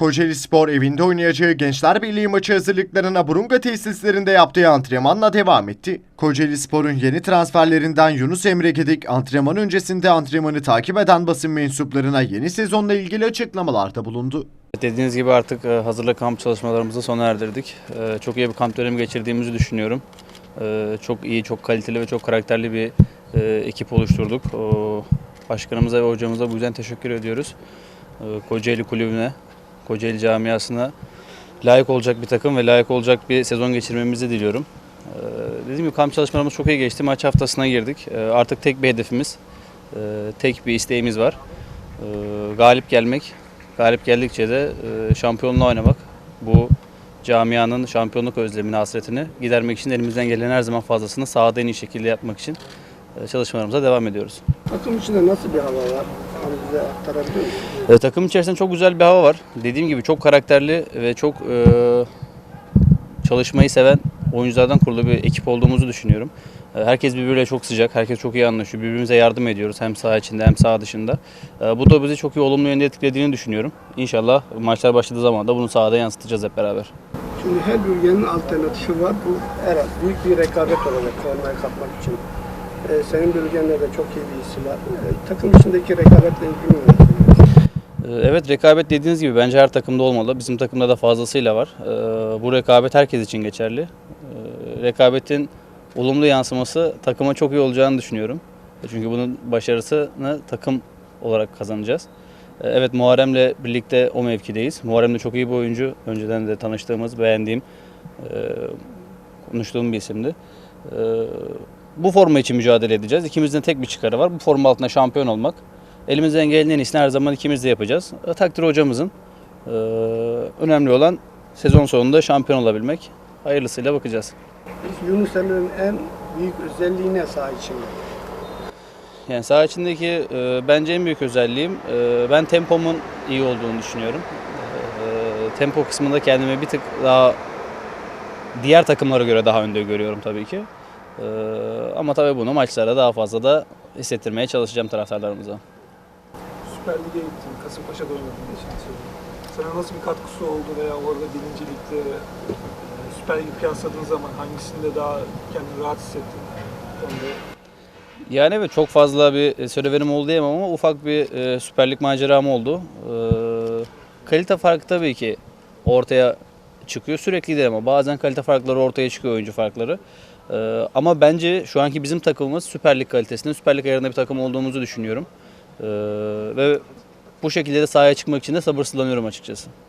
Kocaeli Spor evinde oynayacağı Gençler Birliği maçı hazırlıklarına Burunga tesislerinde yaptığı antrenmanla devam etti. Kocaeli Spor'un yeni transferlerinden Yunus Emre Gedik antrenman öncesinde antrenmanı takip eden basın mensuplarına yeni sezonla ilgili açıklamalarda bulundu. Dediğiniz gibi artık e, hazırlık kamp çalışmalarımızı sona erdirdik. E, Çok iyi bir kamp dönemi geçirdiğimizi düşünüyorum. E, Çok iyi, çok kaliteli ve çok karakterli bir ekip oluşturduk. Başkanımıza ve hocamıza bu yüzden teşekkür ediyoruz. Kocaeli Kulübü'ne, Kocaeli camiasına layık olacak bir takım ve layık olacak bir sezon geçirmemizi diliyorum. E, Dediğim gibi kamp çalışmalarımız çok iyi geçti. Maç haftasına girdik. E, Artık tek bir hedefimiz, e, tek bir isteğimiz var. E, Galip gelmek, Galip geldikçe de e, şampiyonluğa oynamak. Bu camianın şampiyonluk özlemini, hasretini gidermek için elimizden gelen her zaman fazlasını sahada en iyi şekilde yapmak için e, çalışmalarımıza devam ediyoruz. Takım içinde nasıl bir hava var? Bize? E, takım içerisinde çok güzel bir hava var. Dediğim gibi çok karakterli ve çok e, çalışmayı seven oyunculardan kurulu bir ekip olduğumuzu düşünüyorum. E, herkes birbiriyle çok sıcak, herkes çok iyi anlaşıyor. Birbirimize yardım ediyoruz hem saha içinde hem saha dışında. E, bu da bizi çok iyi olumlu yönde etkilediğini düşünüyorum. İnşallah maçlar başladığı zaman da bunu sahada yansıtacağız hep beraber. Şimdi her bölgenin alternatifi var. Bu herhalde büyük bir rekabet olacak formayı kapmak için. Ee, senin bölgende de çok iyi bir isim var. Ee, takım içindeki rekabetle ilgili mi? Ee, Evet rekabet dediğiniz gibi bence her takımda olmalı. Bizim takımda da fazlasıyla var. Bu rekabet herkes için geçerli. Rekabetin olumlu yansıması takıma çok iyi olacağını düşünüyorum. Çünkü bunun başarısını takım olarak kazanacağız. Evet Muharrem'le birlikte o mevkideyiz. Muharrem de çok iyi bir oyuncu. Önceden de tanıştığımız, beğendiğim, e, konuştuğum bir isimdi. Bu forma için mücadele edeceğiz. İkimizin tek bir çıkarı var. Bu forma altında şampiyon olmak. Elimizden gelen en iyisini her zaman ikimiz de yapacağız. E, Takdir hocamızın. Ee, önemli olan sezon sonunda şampiyon olabilmek. Hayırlısıyla bakacağız. Biz Yunus Emre'nin en büyük özelliği ne saha içinde? Yani saha içindeki e, bence en büyük özelliğim e, ben tempomun iyi olduğunu düşünüyorum. E, tempo kısmında kendimi bir tık daha diğer takımlara göre daha önde görüyorum tabii ki. E, ama tabii bunu maçlara daha fazla da hissettirmeye çalışacağım taraftarlarımıza. Süper Lig'e gittin, Kasımpaşa'da oynadın geçen sezon. Sana nasıl bir katkısı oldu veya orada birinci ligde e, Süper Lig'i kıyasladığın zaman hangisinde daha kendini rahat hissettin? Onda Yani evet çok fazla bir serüvenim oldu diyemem ama ufak bir e, Süper Lig maceram oldu. E, kalite farkı tabii ki ortaya çıkıyor. Sürekli değil ama bazen kalite farkları ortaya çıkıyor oyuncu farkları. E, ama bence şu anki bizim takımımız Süper Lig kalitesinde, Süper Lig ayarında bir takım olduğumuzu düşünüyorum. E, ve bu şekilde de sahaya çıkmak için de sabırsızlanıyorum açıkçası.